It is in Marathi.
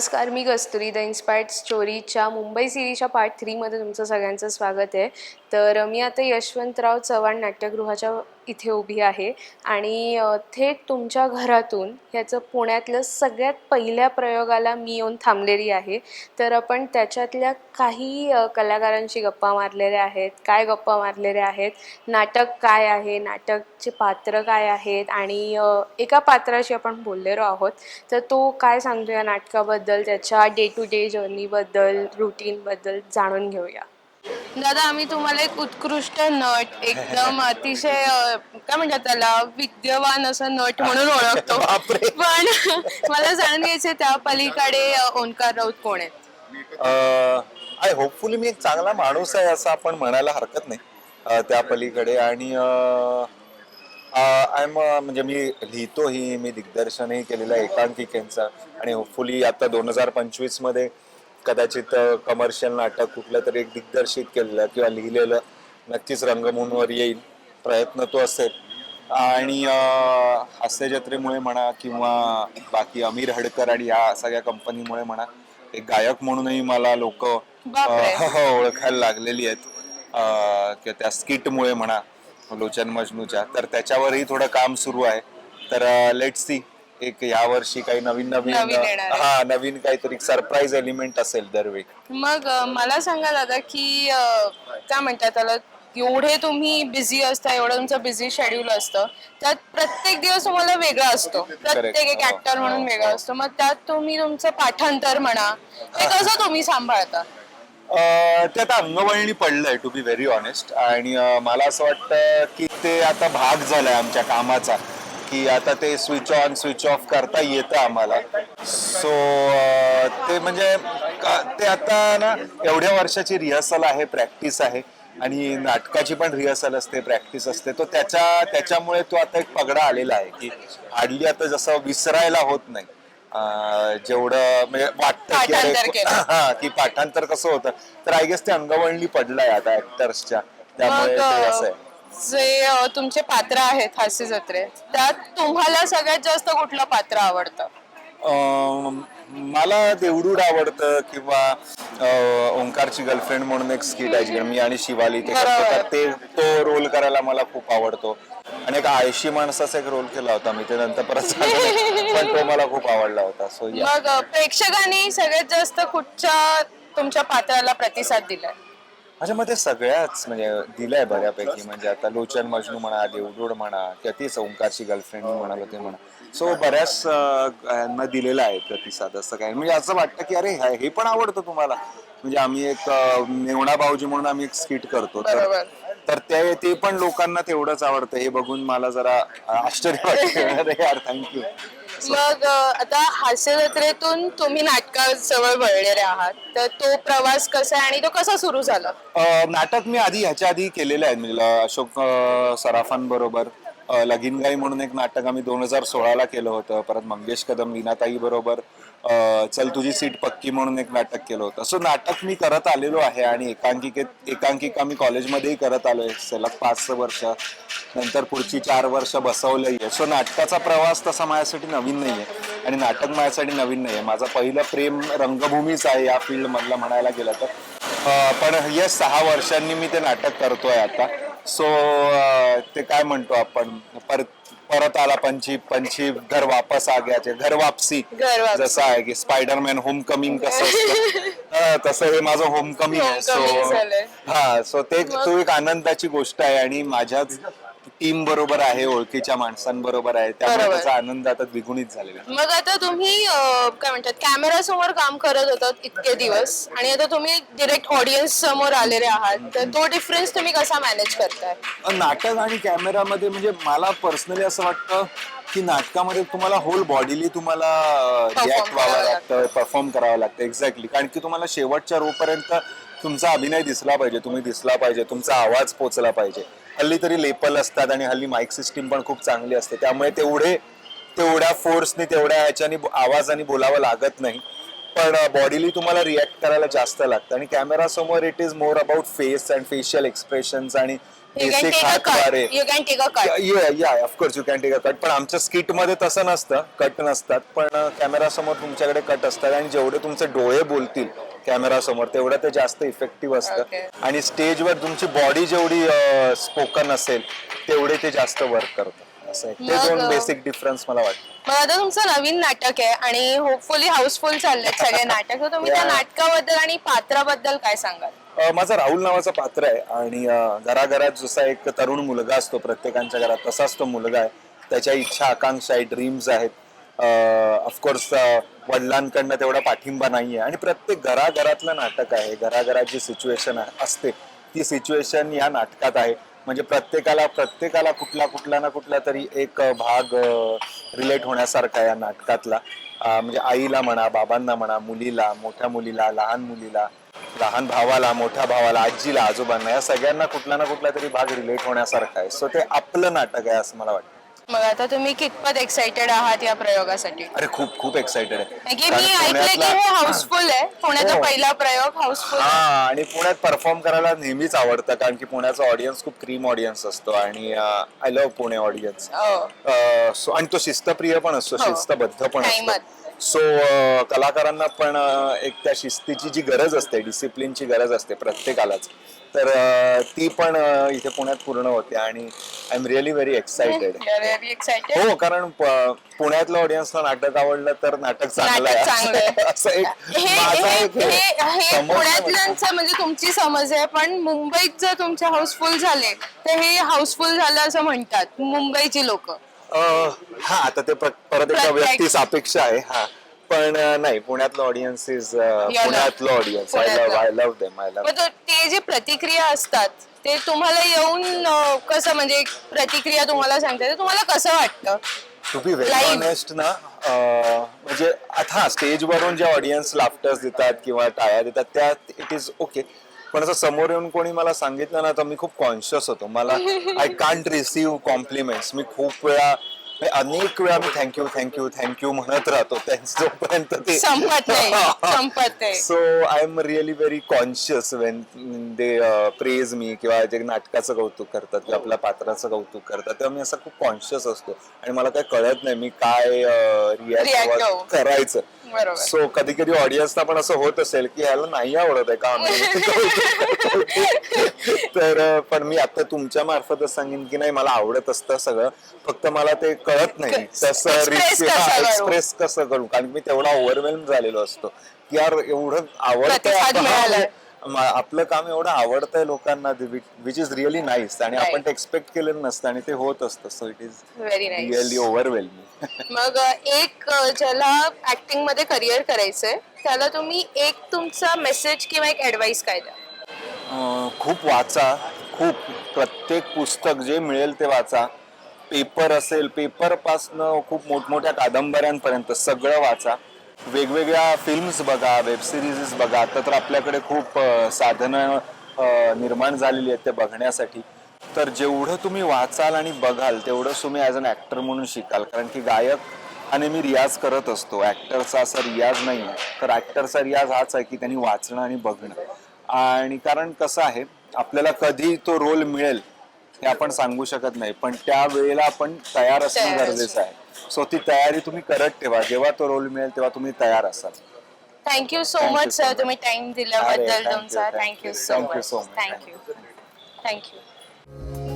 नमस्कार मी कस्तुरी द इन्स्पायर्ड स्टोरीच्या मुंबई सिरीजच्या पार्ट थ्रीमध्ये तुमचं सगळ्यांचं स्वागत आहे. तर मी आता यशवंतराव चव्हाण नाट्यगृहाच्या इथे उभी आहे. आणि थेट तुमच्या घरातून ह्याचं पुण्यातलं सगळ्यात पहिल्या प्रयोगाला मी येऊन थांबलेली आहे. तर आपण त्याच्यातल्या काही कलाकारांशी गप्पा मारलेल्या आहेत. काय गप्पा मारलेल्या आहेत? नाटक काय आहे? नाटकचे पात्र काय आहेत? आणि एका पात्राशी आपण बोललेलो आहोत. तर तो काय सांगतो या नाटकाबद्दल? त्याच्या डे टू डे जर्नीबद्दल रुटीनबद्दल जाणून घेऊया. दादा आम्ही तुम्हाला एक उत्कृष्ट नट एकदम अतिशय अ, काय म्हणतात त्याला विद्यवान असं नट म्हणून ओळखतो. बापरे. पण मला जाणून घ्यायचं त्या पलीकडे अ, ओंकार राऊत कोण आहेत? आय होपफुली मी एक चांगला माणूस आहे असं आपण म्हणायला हरकत नाही अं, त्या पलीकडे. आणि आय एम म्हणजे मी लिहितोही मी दिग्दर्शनही केलेलं आहे एकांकिकेंचं. आणि होपफुली आता दोन हजार पंचवीसमध्ये कदाचित कमर्शियल नाटक कुठलं तरी एक दिग्दर्शित केलेलं किंवा लिहिलेलं नक्कीच रंगभूमीवर येईल प्रयत्न तो असेल. आणि अं, हास्य जत्रेमुळे म्हणा किंवा बाकी अमीर हडकर आणि या सगळ्या कंपनीमुळे म्हणा एक गायक म्हणूनही मला लोक. ओळखायला लागलेली आहेत. किंवा त्या स्किटमुळे म्हणा लोचन मजनूच्या. तर त्याच्यावरही थोडं काम सुरू आहे. तर लेट सी एक या वर्षी काही नवीन नवीन नवीन येणार आहे. हा नवीन काहीतरी सरप्राईज एलिमेंट असेल दरवेळी. मग अ, मला सांगा दादा की अ, काय म्हणतात त्याला एवढे तुम्ही बिझी असता एवढं तुमचं बिझी शेड्यूल असतं त्यात प्रत्येक दिवस तुम्हाला वेगळा असतो. प्रत्येक एक हो, ऍक्टर म्हणून हो, वेगळा हो. असतो. मग त्यात तुम्ही तुमचं पाठांतर म्हणा ते कसं तुम्ही सांभाळता? अं, ते आता अंगवळणी पडलंय टू बी व्हेरी ऑनेस्ट आणि अं, मला असं वाटतं की ते आता भाग झालाय आमच्या कामाचा. की आता ते स्विच ऑन स्विच ऑफ करता येतं आम्हाला. सो ते म्हणजे ते आता ना एवढ्या वर्षाची रिहर्सल आहे प्रॅक्टिस आहे. आणि नाटकाची पण रिहर्सल असते प्रॅक्टिस असते. तो त्याच्या त्याच्यामुळे तो आता एक पगडा आलेला आहे की हार्डली आता जसं विसरायला होत नाही. जेवढं म्हणजे वाटतं की. हा की पाठांतर कसं होतं. तर आय गेस ते अंगवळणी पडलंय आता ऍक्टर्सच्या त्यामुळे असं आहे. जे अ, तुमचे पात्र आहेत हास्य जत्रेत त्यात तुम्हाला सगळ्यात जास्त कुठलं पात्र आवडतं? अं, मला देवडूड आवडतं किंवा अं, ओंकारची गर्लफ्रेंड म्हणून एक स्किट आहे जिकडे मी आणि शिवाली ते करतो. बरोबर. तर ते तो रोल करायला मला खूप आवडतो. आणि एक आळशी माणसाचा एक रोल केला होता मी ते नंतर परत. पण तो मला खूप आवडला होता. सो या मग अ, प्रेक्षकांनी सगळ्यात जास्त कुठच्या तुमच्या पात्राला प्रतिसाद दिलाय? अच्छा मग ते सगळ्याच म्हणजे दिलंय बऱ्यापैकी. म्हणजे आता लोचन मजनू म्हणा देवडूड म्हणा किंवा तीच ओंकारची गर्लफ्रेंड म्हणाल ते म्हणा. सो बऱ्याच यांना दिलेला आहे प्रतिसाद असं काय म्हणजे असं वाटतं की अरे हे पण आवडतं तुम्हाला. म्हणजे आम्ही एक नेवणा मेवणा भाऊजी म्हणून आम्ही एक स्किट करतो. तर तर ते ते पण लोकांना तेवढंच आवडतं. हे बघून मला जरा आश्चर्य वाटतं. अरे यार थँक्यू मग आता हास्य जत्रेतून तुम्ही नाटकाजवळ वळलेले आहात. तर तो प्रवास कसा आहे आणि तो कसा सुरू झाला? नाटक मी आधी ह्याच्या आधी केलेलं आहे. म्हणजे अशोक सराफांबरोबर लगीनगाई म्हणून एक नाटक आम्ही दोन हजार सोळाला केलं होतं. परत मंगेश कदम लीनाताई बरोबर चल तुझी सीट पक्की म्हणून एक नाटक केलं होतं. सो नाटक मी करत आलेलो आहे आणि एकांकिकेत एकांकिका मी कॉलेजमध्येही करत आलोय. सलग पाच सहा वर्ष. नंतर पुढची चार वर्ष बसवलंही आहे. सो नाटकाचा प्रवास तसा माझ्यासाठी नवीन नाही आहे आणि नाटक माझ्यासाठी नवीन नाही आहे माझा पहिलं प्रेम रंगभूमीच आहे या फील्डमधलं म्हणायला गेलं तर. पण येस सहा वर्षांनी मी ते नाटक करतोय आता. सो ते काय म्हणतो आपण? परत परत आला पंची पंची घर वापस आ गयाचे घर वापसी घर वापसी. जसं आहे की स्पायडरमॅन होम कमिंग कसं असतं तसं हे माझं होम कमिंग आहे Homecoming सो झालंय. हा सो ते तो एक आनंदाची गोष्ट आहे आणि माझ्याच टीम बरोबर आहे ओळखीच्या माणसांबरोबर आहे त्यामुळे बरोबर. त्याचा आनंद आता द्विगुणित झालेला आहे. मग आता तुम्ही अ, काय म्हणतात कॅमेरा समोर काम करत होतात इतके दिवस आणि आता तुम्ही डिरेक्ट ऑडियन्स समोर आलेले आहात. तर तो डिफरन्स तुम्ही कसा मॅनेज करताय? नाटक आणि कॅमेरामध्ये म्हणजे मला पर्सनली असं वाटतं की नाटकामध्ये तुम्हाला होल बॉडीली तुम्हाला रिॲक्ट व्हावं करावं लागतं परफॉर्म करावं लागतं एक्झॅक्टली कारण की तुम्हाला शेवटच्या रोपर्यंत तुमचा अभिनय दिसला पाहिजे तुम्ही दिसला पाहिजे तुमचा आवाज पोचला पाहिजे. हल्ली तरी लेपल असतात आणि हल्ली माईक सिस्टीम पण खूप चांगली असते. त्यामुळे तेवढे तेवढ्या फोर्सने तेवढ्या ह्याच्याने आवाजाने बोलावं लागत नाही. पण बॉडीली तुम्हाला रिॲक्ट करायला जास्त लागतं. आणि कॅमेरा समोर it is more about face and facial expressions आणि. हातवारे. Of course you can take a cut पण आमच्या स्किटमध्ये तसं नसतं. कट नसतात. पण कॅमेरा समोर तुमच्याकडे कट असतात. आणि जेवढे तुमचे डोळे बोलतील कॅमेरा समोर तेवढं ते जास्त इफेक्टिव्ह असतं. आणि स्टेजवर तुमची बॉडी जेवढी स्पोकन असेल तेवढे ते जास्त वर्क करतं. असं. ते दोन बेसिक डिफरन्स मला वाटतं. मग आता तुमचं नवीन नाटक आहे आणि होपफुली हाऊसफुल चाललेत सगळे नाटक. तर तुम्ही त्या. नाटकाबद्दल आणि पात्राबद्दल काय सांगाल? माझं राहुल नावाचं पात्र आहे आणि घराघरात जसा एक तरुण मुलगा असतो प्रत्येकांच्या घरात तसाच तो मुलगा आहे. त्याच्या इच्छा आकांक्षा आहे ड्रीम्स आहेत ऑफकोर्स वडिलांकडनं तेवढा पाठिंबा नाही आहे आणि प्रत्येक घराघरातलं नाटक आहे घराघरात जी सिच्युएशन असते ती सिच्युएशन या नाटकात आहे. म्हणजे प्रत्येकाला प्रत्येकाला कुठला कुठला ना कुठला तरी एक भाग रिलेट होण्यासारखा या नाटकातला. म्हणजे आईला म्हणा बाबांना म्हणा मुलीला मोठ्या मुलीला लहान मुलीला लहान भावाला मोठ्या भावाला आजीला आजोबांना या सगळ्यांना कुठला ना कुठला तरी भाग रिलेट होण्यासारखा आहे. सो ते आपलं नाटक आहे असं मला वाटतं. मग आता तुम्ही कितपत एक्साइटेड आहात या प्रयोगासाठी? अरे खूप खूप एक्साइटेड आहे. कारण की कारण मी ऐकलंय की पुण्यातला- हे हाऊसफुल आहे. पुण्याचा हो. पहिला प्रयोग हाऊसफुल हा आणि पुण्यात परफॉर्म करायला नेहमीच आवडतं कारण की पुण्याचा ऑडियन्स खूप क्रीम ऑडियन्स असतो आणि I love Pune audience so आणि तो शिस्तप्रिय पण असतो हो. शिस्तबद्ध पण असतो. सो कलाकारांना पण अ, एक त्या शिस्तीची जी गरज असते डिसिप्लिनची गरज असते प्रत्येकालाच. तर ती पण इथे पुण्यात पूर्ण होते आणि I am really very excited हो कारण पुण्यातल्या ऑडियन्सला नाटक आवडलं तर नाटक चांगलं आहे. असं एक आहे. पुण्यातल्यांचं म्हणजे तुमची समज आहे पण मुंबईत जर तुमचे हाऊसफुल झाले तर हे हाऊसफुल झालं असं म्हणतात मुंबईची लोक. अं, हा आता ते परत एका व्यक्ती सापेक्ष आहे हा. पण नाही पुण्यातलं ऑडियन्स इज love- पुण्यातलं audience I. Love I love them I love मग तो- ते जे प्रतिक्रिया असतात ते तुम्हाला येऊन अं, कसं म्हणजे प्रतिक्रिया तुम्हाला सांगतात ते तुम्हाला कसं वाटतं? To be very Live. Honest ना अं, म्हणजे आता स्टेजवरून जे ऑडियन्स लाफ्टर्स देतात किंवा टाळ्या देतात त्या इट इज ओके पण असं समोर येऊन कोणी मला सांगितलं ना तर मी खूप कॉन्शियस होतो. मला आय कांट रिसिव्ह कॉम्प्लिमेंट्स मी खूप वेळा अनेक वेळा मी थँक्यू थँक्यू थँक्यू म्हणत राहतो. त्यांचं जोपर्यंत ते संपत नाही संपत नाही. So I am really very conscious when they praise me किंवा जे नाटकाचं कौतुक करतात किंवा आपल्या पात्राचं कौतुक करतात तेव्हा मी असं खूप कॉन्शियस असतो. आणि मला काही कळत नाही मी काय रिॲक्ट करू. करायचं. बरोबर. सो कधी कधी ऑडियन्सला पण असं होत असेल की ह्याला नाही आवडत आहे का आम्ही? तर पण मी आता तुमच्या मार्फतच सांगेन की नाही मला आवडत असतं सगळं. फक्त मला ते कळत नाही. तसं करू? एक्सप्रेस कसं करू? कारण मी तेवढा ओव्हरवेल्म झालेलो असतो. की यार एवढं मा- आपलं काम एवढं आवडतंय लोकांना विच इज रिअली नाईस आणि आपण. ते एक्सपेक्ट केलेलं नसतं आणि ते होत असतं. So it is really overwhelming मग एक ज्याला ऍक्टिंगमध्ये करिअर करायचंय त्याला तुम्ही एक तुमचा मेसेज किंवा एक ऍडवाइस काय द्या? खूप वाचा. खूप. प्रत्येक पुस्तक जे मिळेल ते वाचा. पेपर असेल पेपर पासनं खूप मोठमोठ्या कादंबऱ्यांपर्यंत सगळं वाचा. वेगवेगळ्या फिल्म्स बघा वेब सिरीज बघा. आता तर आपल्याकडे खूप साधनं निर्माण झालेली आहेत ते बघण्यासाठी. तर जेवढं तुम्ही वाचाल आणि बघाल तेवढं तुम्ही ॲज अन ॲक्टर म्हणून शिकाल. कारण की गायक हा नेहमी रियाज करत असतो. ऍक्टरचा असा रियाज नाही आहे. तर ऍक्टरचा रियाज हाच आहे की त्यांनी वाचणं आणि बघणं. आणि कारण कसं आहे आपल्याला कधी तो रोल मिळेल हे आपण सांगू शकत नाही. पण त्या वेळेला आपण तयार असणं गरजेचं आहे. सो ती तयारी तुम्ही करत ठेवा. जेव्हा तो रोल मिळेल तेव्हा तुम्ही तयार असाल. Thank you so much sir. तुम्ही टाइम दिल्याबद्दल तुमचा. Thank you. So much. Thank you thank you Thank you.